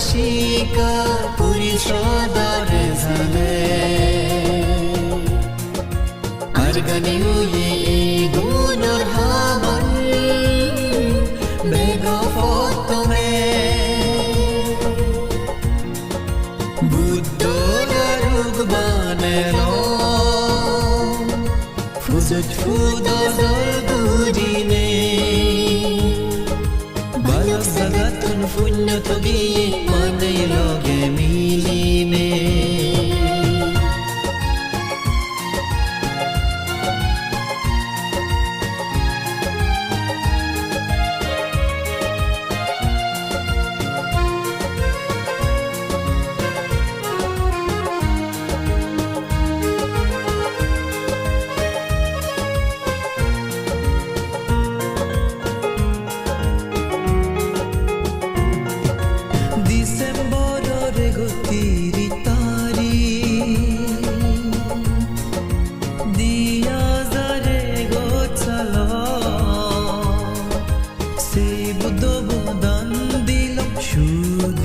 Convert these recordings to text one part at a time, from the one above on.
শিকা পরিষদর জানে আর গানে উয়ে গুণর হাবন বেগ ফতমে বুদ্ধ রুগ বানে ফুজত ফুদ ثلاث فن تبين ما ديلوج ميلي ميل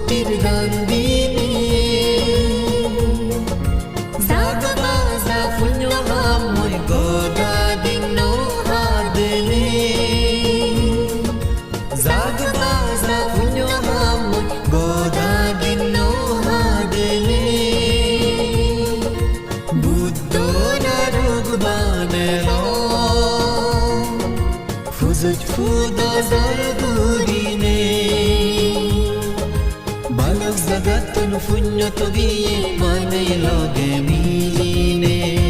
ছুটির গান দিয়ে Fuzut fuda zar duri जगत पुण्य तो दिए मन लगे मीने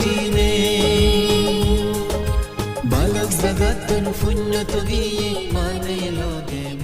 Zagată în funiă tu vie, mai ne loge